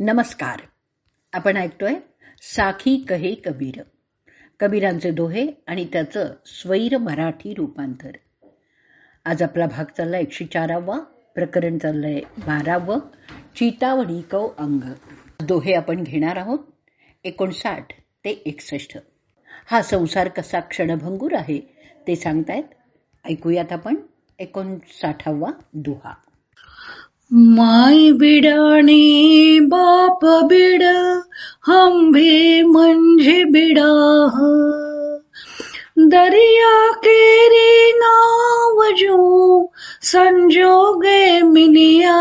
नमस्कार. आपण ऐकतोय साखी कहे कबीर. कबीरांचे दोहे आणि त्याचं स्वैर मराठी रूपांतर. आज आपला भाग चालला एकशे चारावा प्रकरण चाललंय बारावं चितावणी कौ अंग. दोहे आपण घेणार आहोत एकोणसाठ ते एकसष्ट हा संसार कसा क्षणभंगूर आहे ते सांगतायत. ऐकूयात आपण एकोणसाठावा दुहा. माय बिडाणी बाप बिड हंबे म्हणजे बिडाह दर्या केरी नाव जो संजोगे मिलिया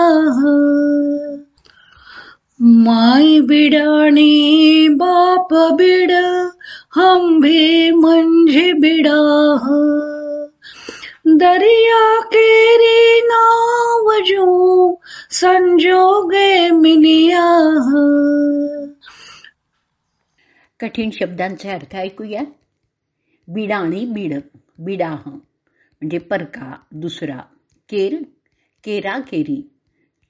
माय बिडाणी बाप बिड हंबे म्हणजे बिडाह दर्या केरी नाव जो संजोगे मिलिया कठीण शब्दांचे अर्थ ऐकूया. बिडा आणि बिड बिडाह म्हणजे परका दुसरा. केर केरा केरी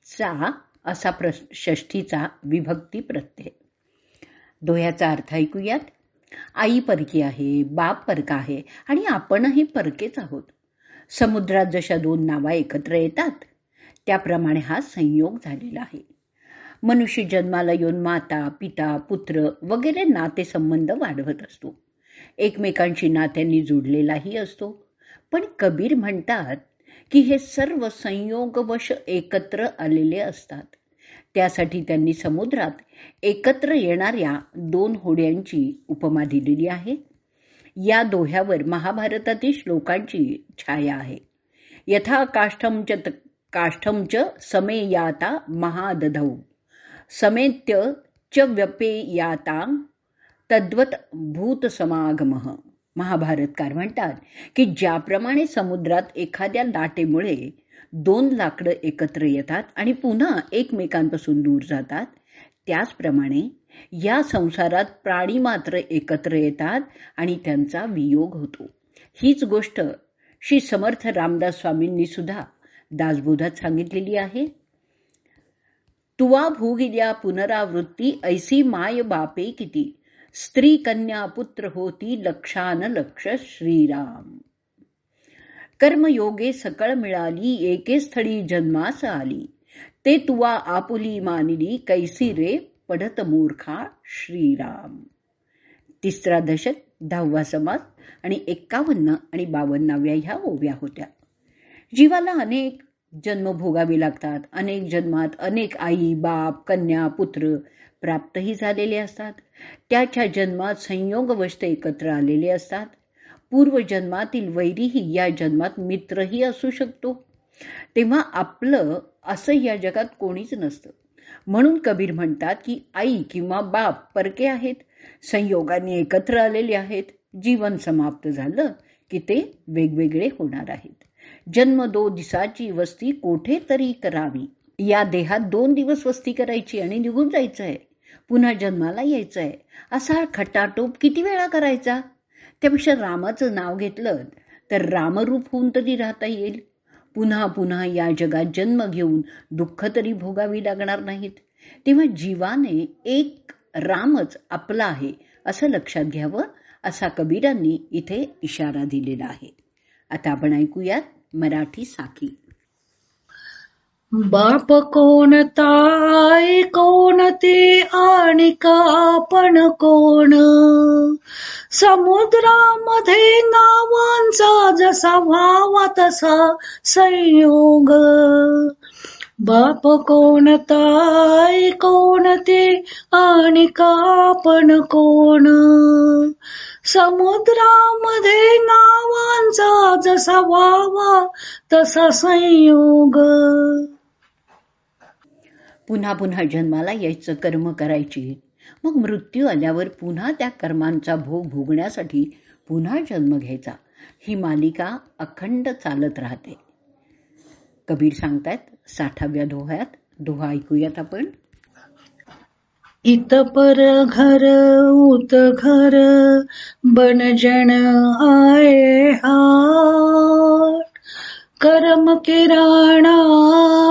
चा असा प्र षष्ठीचा विभक्ती प्रत्यय. दोह्याचा अर्थ ऐकूयात. आई परकी आहे बाप परका आहे आणि आपणही परकेच आहोत. समुद्रात जशा दोन नावा एकत्र येतात त्याप्रमाणे हा संयोग झालेला आहे. मनुष्य जन्माला येऊन माता पिता पुत्र वगैरे नातेसंबंध वाढवत असतो. एकमेकांशी नात्यांनी जुडलेलाही असतो. पण कबीर म्हणतात की हे सर्व संयोगवश एकत्र आलेले असतात. त्यासाठी त्यांनी समुद्रात एकत्र येणाऱ्या दोन होड्यांची उपमा दिलेली आहे. या दोह्यावर महाभारतातील श्लोकांची छाया आहे. यथा काष्ठं च समेयाता महादधौ। समेत्य च व्यपेयाता तद्वत भूतसमागमः। महाभारतकार म्हणतात की ज्याप्रमाणे समुद्रात एखाद्या लाटेमुळे दोन लाकडं एकत्र येतात आणि पुन्हा एकमेकांपासून दूर जातात त्याचप्रमाणे या संसारात प्राणी मात्र एकत्र येतात आणि त्यांचा वियोग होतो। हीच गोष्ट श्री समर्थ रामदास स्वामींनी सुद्धा दासबोधात सांगितलेली आहे. तुवा भूगिल्या पुनरावृत्ती ऐसी माय बापे किती? स्त्री कन्या पुत्र होती लक्षान लक्ष श्रीराम. कर्मयोगे सकळ मिळाली एके स्थळी जन्मास आली. ते तुवा आपुली मानिली कैसी रे पडत मूर्खा श्रीराम. तिसरा दशक दहावा समास आणि एक्कावन्न आणि बावन्नाव्या ह्या ओव्या होत्या. जीवाला अनेक जन्म भोगावे लागतात. अनेक जन्मात अनेक आई बाप कन्या पुत्र प्राप्तही झालेले असतात. त्याच्या जन्मात संयोगवश एकत्र आलेले असतात. पूर्वजन्मातील वैरीही या जन्मात मित्रही असू शकतो. तेव्हा आपलं असं या जगात कोणीच नसतं. म्हणून कबीर म्हणतात की आई किंवा बाप परके आहेत. संयोगाने एकत्र आलेले आहेत. जीवन समाप्त झालं की ते वेगवेगळे होणार आहेत. जन्म दो दिसाची वस्ती कोठे तरी करावी. या देहात दोन दिवस वस्ती करायची आणि निघून जायचं आहे पुन्हा जन्माला यायचं आहे असा खटाटोप किती वेळा करायचा? त्यापेक्षा रामाचं नाव घेतलं तर रामरूप होऊन तरी राहता येईल. पुन्हा पुन्हा या जगात जन्म घेऊन दुःख तरी भोगावी लागणार नाहीत. तेव्हा जीवाने एक रामच आपला आहे असं लक्षात घ्यावं असा कबीरांनी इथे इशारा दिलेला आहे. आता आपण ऐकूयात मराठी साखी बाप कोणता आई कोण ते आणि आपण कोण? समुद्रामध्ये नावांचा जसा व्हावा तसा संयोग. बाप कोणता आई कोण ते आणि आपण कोण? समुद्रामध्ये जसा व्हावा तसा संयोग. पुन्हा पुन्हा जन्माला यायचं कर्म करायची. मग मृत्यू आल्यावर पुन्हा त्या कर्मांचा भोग भोगण्यासाठी पुन्हा जन्म घ्यायचा. ही मालिका अखंड चालत राहते. कबीर सांगतायत साठाव्या दोह्यात दोहा ऐकूयात आपण. इत पर घर उत घर बनजन आए हाट। कर्म किराणा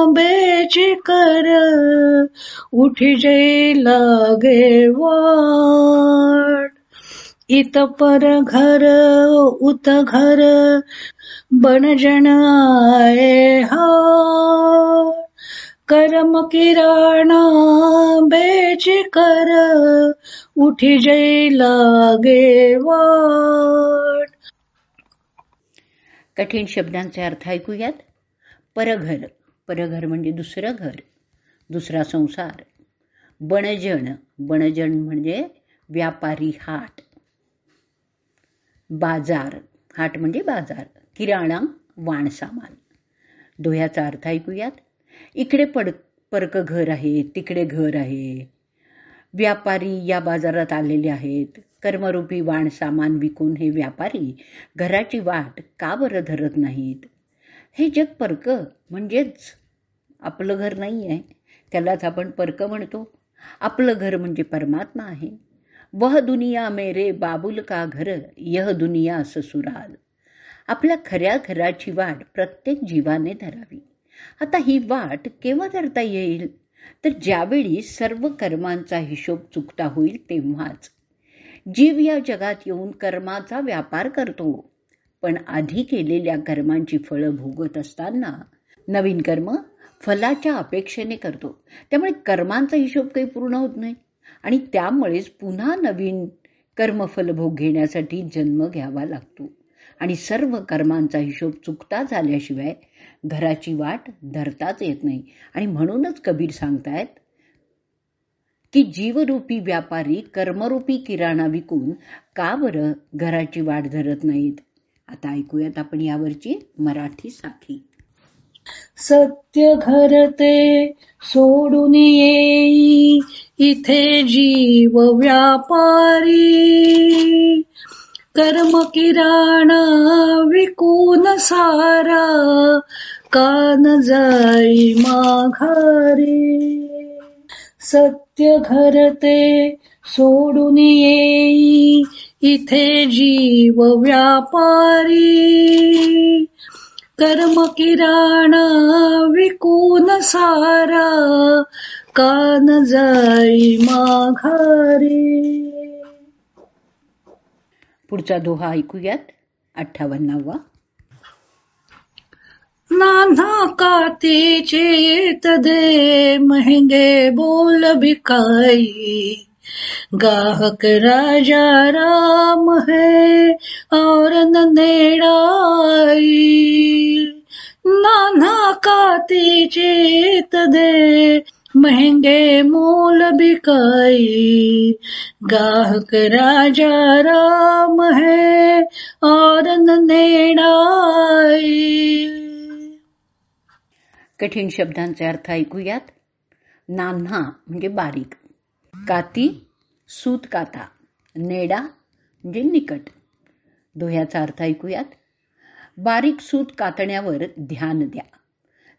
बेची कर उठी जे लागे वाट। इत पर घर उत घर बनजन आए हा कर्म किराणा बेच कर उठी जै लागे वाट. कठीण शब्दांचे अर्थ ऐकूयात. परघर परघर म्हणजे दुसरं घर दुसरा संसार. बणजण बणजण म्हणजे व्यापारी हाट. बाजार हाट म्हणजे बाजार. किराणा वाण सामान दोह्याचा अर्थ ऐकूयात. इकडे पड परक घर आहे तिकडे घर आहे. व्यापारी या बाजारात आलेले आहेत. कर्मरूपी वाण सामान विकून हे व्यापारी घराची वाट का बरं धरत नाहीत? हे जग परक म्हणजेच आपलं घर नाही आहे त्यालाच आपण परक म्हणतो. आपलं घर म्हणजे परमात्मा आहे. वह दुनिया मेरे बाबुल का घर यह दुनिया ससुराल. आपल्या खऱ्या घराची वाट प्रत्येक जीवाने धरावी. आता ही वाट केव्हा धरता येईल? तर ज्यावेळी सर्व कर्मांचा हिशोब चुकता होईल तेव्हाच. जीव या जगात येऊन कर्माचा व्यापार करतो. पण आधी केलेल्या कर्मांची फळं भोगत असताना नवीन कर्म फलाच्या अपेक्षेने करतो. त्यामुळे कर्मांचा हिशोब काही पूर्ण होत नाही. आणि त्यामुळेच पुन्हा नवीन कर्मफलभोग घेण्यासाठी जन्म घ्यावा लागतो. आणि सर्व कर्मांचा हिशोब चुकता झाल्याशिवाय घराची वाट धरताच येत नाही. आणि म्हणूनच कबीर सांगतायत की जीवरूपी व्यापारी कर्मरूपी किराणा विकून का बरं घराची वाट धरत नाहीत? आता ऐकूयात आपण यावरची मराठी साखी सत्य घर ते सोडून येई इथे जीव व्यापारी. कर्म किराणा विकून सारा कान जाई माघारी. सत्य घर ते सोडून येई इथे जीव व्यापारी. कर्म किराणा विकून सारा कान जाई माघारी. पुढचा दोहा ऐकूयात. अठ्ठावन्नावा. नाना कातीचे येत दे महंगे बोल बिकाई गाहक राजा राम है और नेडाई. नाना कातीचे येत दे महंगे मोल बिकाई गाहक राजा राम है और ननेड़ाई कठीण शब्दांचे अर्थ ऐकूयात. नान्हा म्हणजे बारीक. काती सूत काता नेडा म्हणजे निकट. दोह्याचा अर्थ ऐकूयात. बारीक सूत कातण्यावर ध्यान द्या.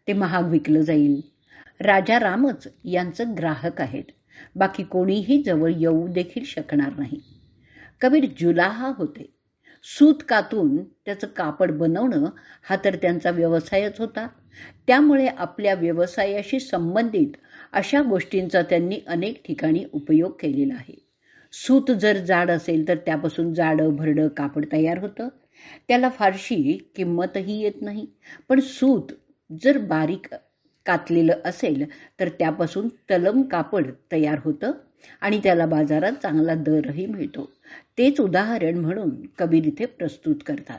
ते महाग विकलं जाईल. राजारामच यांचं ग्राहक आहेत. बाकी कोणीही जवळ येऊ देखील शकणार नाही. कबीर जुलाहा होते. सूत कातून त्याचं कापड बनवणं हा तर त्यांचा व्यवसायच होता. त्यामुळे आपल्या व्यवसायाशी संबंधित अशा गोष्टींचा त्यांनी अनेक ठिकाणी उपयोग केलेला आहे. सूत जर जाड असेल तर त्यापासून जाडं भरडं कापड तयार होतं. त्याला फारशी किंमतही येत नाही. पण सूत जर बारीक कातलेलं असेल तर त्यापासून तलम कापड तयार होतं आणि त्याला बाजारात चांगला दरही मिळतो. तेच उदाहरण म्हणून कबीर इथे प्रस्तुत करतात.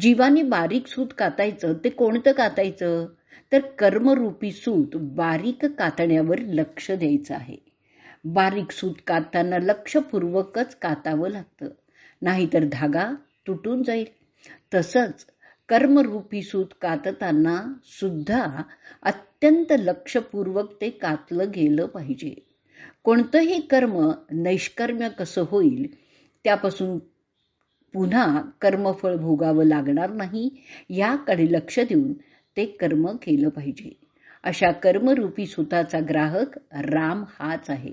जीवाने बारीक सूत कातायचं ते कोणतं कातायचं? तर कर्मरूपी सूत बारीक कातण्यावर लक्ष द्यायचं आहे. बारीक सूत कातताना लक्षपूर्वकच कातावं लागतं. नाहीतर धागा तुटून जाईल. तसंच कर्मरूपी सूत कातताना सुद्धा अत्यंत लक्षपूर्वक ते कातलं गेलं पाहिजे. कोणतंही कर्म नैष्कर्म्य कसं होईल त्यापासून पुन्हा कर्मफळ भोगावं लागणार नाही याकडे लक्ष देऊन ते कर्म केलं पाहिजे. अशा कर्मरूपी सुताचा ग्राहक राम हाच आहे.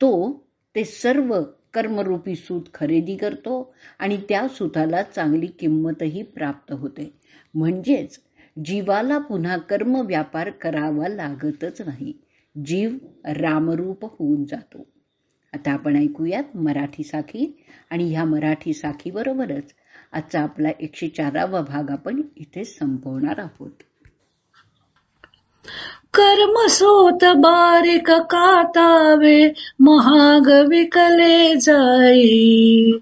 तो ते सर्व कर्मरूपी सूत खरेदी करतो आणि त्या सुताला चांगली किंमतही प्राप्त होते. म्हणजेच जीवाला पुन्हा कर्म व्यापार करावा लागतच नाही. जीव रामरूप होऊन जातो. आता आपण ऐकूयात मराठी साखी आणि ह्या मराठी साखीबरोबरच आजचा आपला एकशे चारावा भाग आपण इथे संपवणार आहोत. कर्म सोत बारीक कातावे महाग विकले जाई.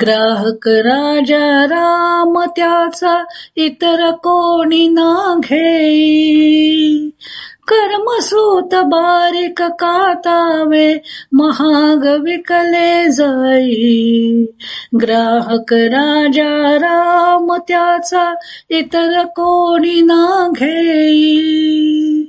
ग्राहक राजा राम त्याचा इतर कोणी ना घेई. कर्मसोत बारीक कातावे महाग विकले जाई. ग्राहक राजा राम त्याचा इतर कोणी ना घेई.